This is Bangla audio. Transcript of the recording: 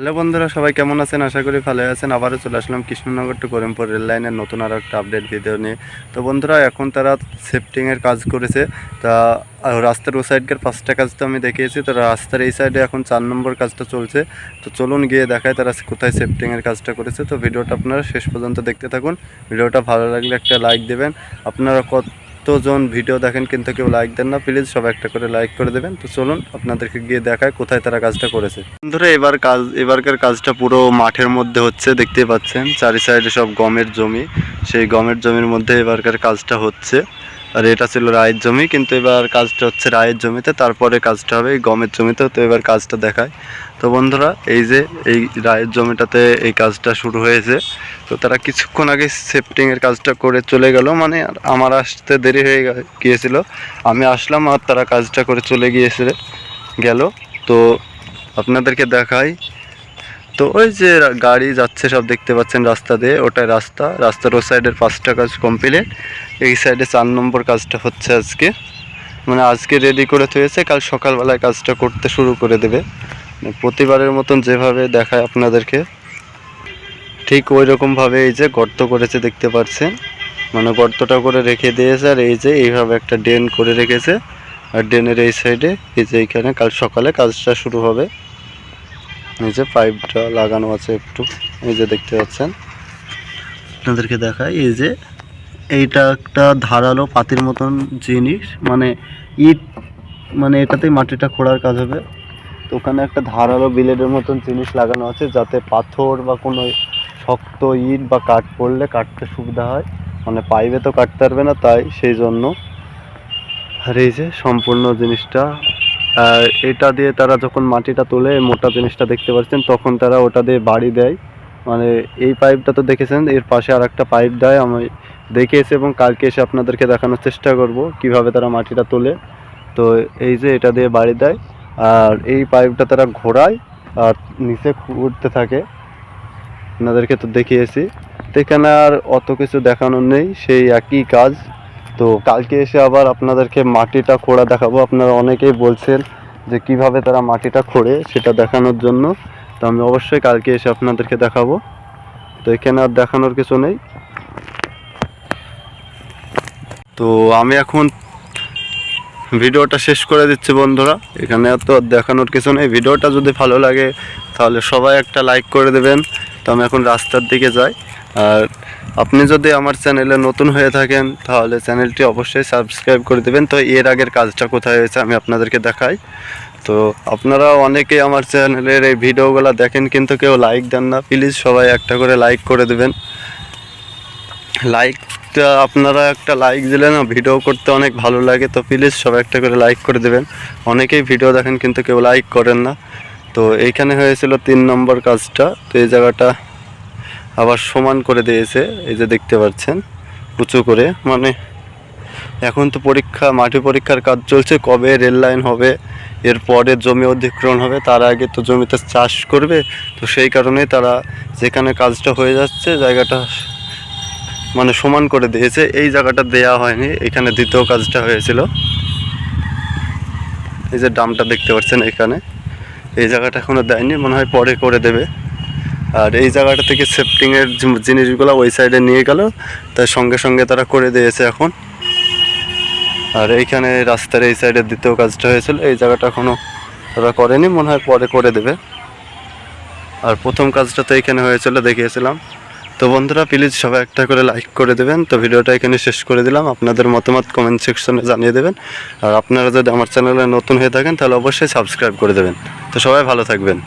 হ্যালো বন্ধুরা, সবাই কেমন আছেন? আশা করি ভালো আছেন। আবারও চলে আসলাম কৃষ্ণনগর টু করিমপুর রেল লাইনের নতুন আরও একটা আপডেট ভিডিও নিয়ে। তো বন্ধুরা, এখন তারা সেফটিংয়ের কাজ করেছে। তা রাস্তার ও সাইডকার পাঁচটা কাজ তো আমি দেখিয়েছি। তো রাস্তার এই সাইডে এখন চার নম্বর কাজটা চলছে। তো চলুন গিয়ে দেখায় তারা কোথায় সেফটিংয়ের কাজটা করেছে। তো ভিডিওটা আপনারা শেষ পর্যন্ত দেখতে থাকুন। ভিডিওটা ভালো লাগলে একটা লাইক দেবেন। আপনারা কতজন ভিডিও দেখেন কিন্তু কেউ লাইক দেন না প্লিজ সব একটা করে লাইক করে দেবেন। তো চলুন, আপনাদেরকে গিয়ে দেখায় কোথায় তারা কাজটা করেছে। বন্ধুরা, এবার কাজ, এবারকার কাজটা পুরো মাঠের মধ্যে হচ্ছে দেখতে পাচ্ছেন। চারি সাইডে সব গমের জমি। সেই গমের জমির মধ্যে এবারকার কাজটা হচ্ছে। আর এটা ছিল রায়ের জমি, কিন্তু এবার কাজটা হচ্ছে রায়ের জমিতে, তারপরে কাজটা হবে এই গমের জমিতে, তো এবার কাজটা দেখায়। তো বন্ধুরা, এই যে এই রায়ের জমিটাতে এই কাজটা শুরু হয়েছে, তো তারা কিছুক্ষণ আগে সেফটিংয়ের কাজটা করে চলে গেল মানে আমার আসতে দেরি হয়ে গিয়েছিল। আমি আসলাম আর তারা কাজটা করে চলে গিয়েছিল গেল। তো আপনাদেরকে দেখাই তো ওই যে গাড়ি যাচ্ছে, সব দেখতে পাচ্ছেন রাস্তা দিয়ে। ওটাই রাস্তা। রাস্তার ও সাইডের পাঁচটা কাজ কমপ্লিট এই সাইডে চার নম্বর কাজটা হচ্ছে আজকে। মানে আজকে রেডি করে থয়েছে, কাল সকালবেলায় কাজটা করতে শুরু করে দেবে। মানে প্রতিবারের মতন যেভাবে দেখায় আপনাদেরকে, ঠিক ওই রকমভাবে এই যে গর্ত করেছে দেখতে পাচ্ছেন। মানে গর্তটা করে রেখে দিয়েছে, আর এই যে এইভাবে একটা ড্রেন করে রেখেছে। আর ড্রেনের এই সাইডে এই যে এইখানে কাল সকালে কাজটা শুরু হবে। যে পাইপটা লাগানো আছে একটু, এই যে দেখতে পাচ্ছেন। আপনাদেরকে দেখাই, এই যে এইটা একটা ধারালো পাতির মতন জিনিস মানে ইট মানে এটাতেই মাটিটা খোঁড়ার কাজ হবে। তো ওখানে একটা ধারালো বিলেডের মতন জিনিস লাগানো আছে, যাতে পাথর বা কোনো শক্ত ইট বা কাঠ পড়লে কাটতে সুবিধা হয়। মানে পাইপে তো কাটতে পারবে না, তাই সেই জন্য। আর এই যে সম্পূর্ণ জিনিসটা আর এটা দিয়ে তারা যখন মাটিটা তোলে, মোটা জিনিসটা দেখতে পাচ্ছেন, তখন তারা ওটা দিয়ে বাড়ি দেয়। মানে এই পাইপটা তো দেখেছেন, এর পাশে আর একটা পাইপ দেয়। আমি দেখে এসে এবং কালকে এসে আপনাদেরকে দেখানোর চেষ্টা করব কীভাবে তারা মাটিটা তোলে। তো এই যে এটা দিয়ে বাড়ি দেয়, আর এই পাইপটা তারা ঘোরায় আর নিচে উঠতে থাকে। আপনাদেরকে তো দেখিয়েছি। তো এখানে আর অত কিছু দেখানোর নেই, সেই একই কাজ। তো কালকে এসে আবার আপনাদেরকে মাটিটা খোঁড়া দেখাবো। আপনারা অনেকেই বলছেন যে কীভাবে তারা মাটিটা খোঁড়ে সেটা দেখানোর জন্য। তো আমি অবশ্যই কালকে এসে আপনাদেরকে দেখাবো। তো এখানে আর দেখানোর কিছু নেই। তো আমি এখন ভিডিওটা শেষ করে দিচ্ছি বন্ধুরা। এখানে তো দেখানোর কিছু নেই। ভিডিওটা যদি ভালো লাগে, তাহলে সবাই একটা লাইক করে দেবেন। তো আমি এখন রাস্তার দিকে যাই। আর আপনি যদি আমার চ্যানেলে নতুন হয়ে থাকেন, তাহলে চ্যানেলটি অবশ্যই সাবস্ক্রাইব করে দেবেন। তো এর আগের কাজটা কোথায় হয়েছে আমি আপনাদেরকে দেখাই। তো আপনারা অনেকেই আমার চ্যানেলের এই ভিডিওগুলো দেখেন, কিন্তু কেউ লাইক দেন না। প্লিজ সবাই একটা করে লাইক করে দেবেন। লাইকটা আপনারা একটা লাইক দিলে না ভিডিও করতে অনেক ভালো লাগে। তো প্লিজ সবাই একটা করে লাইক করে দেবেন। অনেকেই ভিডিও দেখেন, কিন্তু কেউ লাইক করেন না। তো এইখানে হয়েছিল তিন নম্বর কাজটা। তো এই জায়গাটা আবার সমান করে দিয়েছে, এই যে দেখতে পাচ্ছেন, উঁচু করে। মানে এখন তো পরীক্ষা মাটি পরীক্ষার কাজ চলছে, কবে রেল লাইন হবে, এরপরে জমি অধিগ্রহণ হবে, তার আগে তো জমিতে চাষ করবে, তো সেই কারণেই তারা যেখানে কাজটা হয়ে যাচ্ছে, জায়গাটা মানে সমান করে দিয়েছে। এই জায়গাটা দেয়া হয়নি, এখানে দ্বিতীয় কাজটা হয়েছিল। এই যে ডামটা দেখতে পাচ্ছেন এখানে। এই জায়গাটা এখনও দেয়নি, মনে হয় পরে করে দেবে। আর এই জায়গাটা থেকে সেফটিংয়ের জিনিসগুলো ওই সাইডে নিয়ে গেল। তাই সঙ্গে সঙ্গে তারা করে দিয়েছে এখন। আর এইখানে রাস্তার এই সাইডের দ্বিতীয় কাজটা হয়েছিল। এই জায়গাটা এখনও তারা করেনি, মনে হয় পরে করে দেবে। আর প্রথম কাজটা তো এখানে হয়েছিল দেখিয়েছিলাম। তো বন্ধুরা প্লিজ সবাই একটা করে লাইক করে দেবেন। তো ভিডিওটা এখানে শেষ করে দিলাম। আপনাদের মতামত কমেন্ট সেকশনে জানিয়ে দেবেন। আর আপনারা যদি আমার চ্যানেলে নতুন হয়ে থাকেন, তাহলে অবশ্যই সাবস্ক্রাইব করে দেবেন। তো সবাই ভালো থাকবেন।